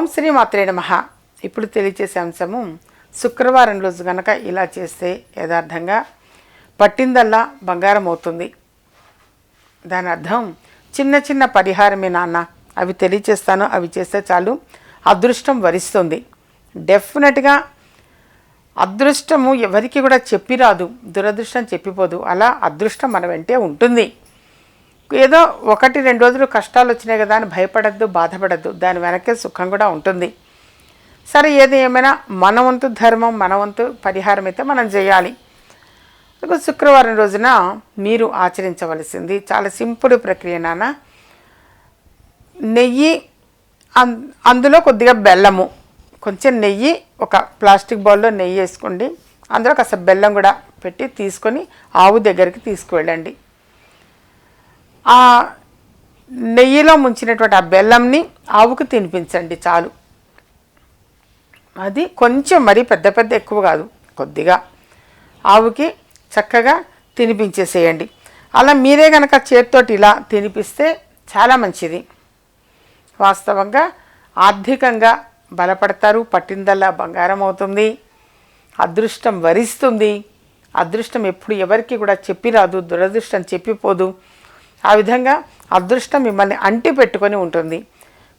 ఓం శ్రీ మాత్రే నమ. ఇప్పుడు తెలియచేసే అంశము శుక్రవారం రోజు గనక ఇలా చేస్తే యథార్థంగా పట్టిందల్లా బంగారం అవుతుంది దాని అర్థం చిన్న చిన్న పరిహారమే నాన్న. అవి తెలియచేస్తాను అవి చేస్తే చాలు. అదృష్టం వరిస్తుంది. డెఫినెట్గా అదృష్టము ఎవరికి కూడా చెప్పి రాదు దురదృష్టం చెప్పిపోదు. అలా అదృష్టం మన వెంటే ఉంటుంది. ఏదో ఒకటి రెండు రోజులు కష్టాలు వచ్చినాయి కదా అని భయపడద్దు బాధపడద్దు. దాని వెనకే సుఖం కూడా ఉంటుంది. సరే ఏది ఏమైనా మన వంతు ధర్మం మన వంతు పరిహారం అయితే మనం చేయాలి. శుక్రవారం రోజున మీరు ఆచరించవలసింది చాలా సింపుల్ ప్రక్రియ నాన్న. నెయ్యి అం- అందులో కొద్దిగా బెల్లము. కొంచెం నెయ్యి ఒక ప్లాస్టిక్ బౌల్లో నెయ్యి వేసుకోండి. అందులో కాస్త బెల్లం కూడా పెట్టి తీసుకొని ఆవు దగ్గరికి తీసుకువెళ్ళండి. ఆ నెయ్యిలో ముంచినటువంటి ఆ బెల్లంని ఆవుకు తినిపించండి చాలు. అది కొంచెం మరీ పెద్ద పెద్ద ఎక్కువ కాదు కొద్దిగా. ఆవుకి చక్కగా తినిపించేసేయండి. అలా మీరే కనుక చేతితోటి ఇలా తినిపిస్తే చాలా మంచిది. వాస్తవంగా ఆర్థికంగా బలపడతారు పట్టిందల్లా బంగారం అవుతుంది అదృష్టం వరిస్తుంది. అదృష్టం ఎప్పుడు ఎవరికి కూడా చెప్పి రాదు దురదృష్టం చెప్పిపోదు. ఆ విధంగా అదృష్టం మిమ్మల్ని అంటి పెట్టుకొని ఉంటుంది.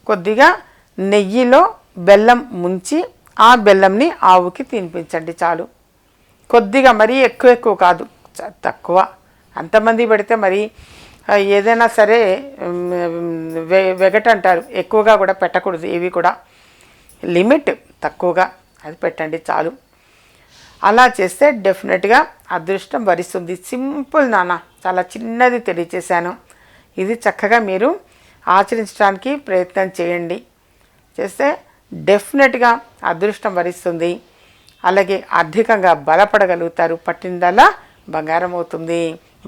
కొద్దిగా నెయ్యిలో బెల్లం ముంచి ఆ బెల్లంని ఆవుకి తినిపించండి చాలు. కొద్దిగా మరీ ఎక్కువ ఎక్కువ కాదు చ- తక్కువ. అంతమంది పెడితే మరి ఏదైనా సరే వెగటంటారు వె వెగట అంటారు. ఎక్కువగా కూడా పెట్టకూడదు ఇవి కూడా. లిమిట్ తక్కువగా అది పెట్టండి చాలు. అలా చేస్తే డెఫినెట్గా అదృష్టం వరిస్తుంది. సింపుల్ నాన్న చాలా చిన్నది తెలియచేశాను. ఇది చక్కగా మీరు ఆచరించడానికి ప్రయత్నం చేయండి. చేస్తే డెఫినెట్గా అదృష్టం వరిస్తుంది. అలాగే ఆర్థికంగా బలపడగలుగుతారు. పట్టిందల్లా బంగారం అవుతుంది.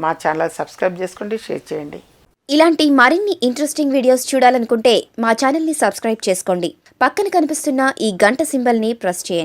మా ఛానల్ సబ్స్క్రైబ్ చేసుకోండి షేర్ చేయండి. ఇలాంటి మరిన్ని ఇంట్రెస్టింగ్ వీడియోస్ చూడాలనుకుంటే మా ఛానల్ని సబ్స్క్రైబ్ చేసుకోండి. పక్కన కనిపిస్తున్న ఈ గంట సింబల్ని ప్రెస్ చేయండి.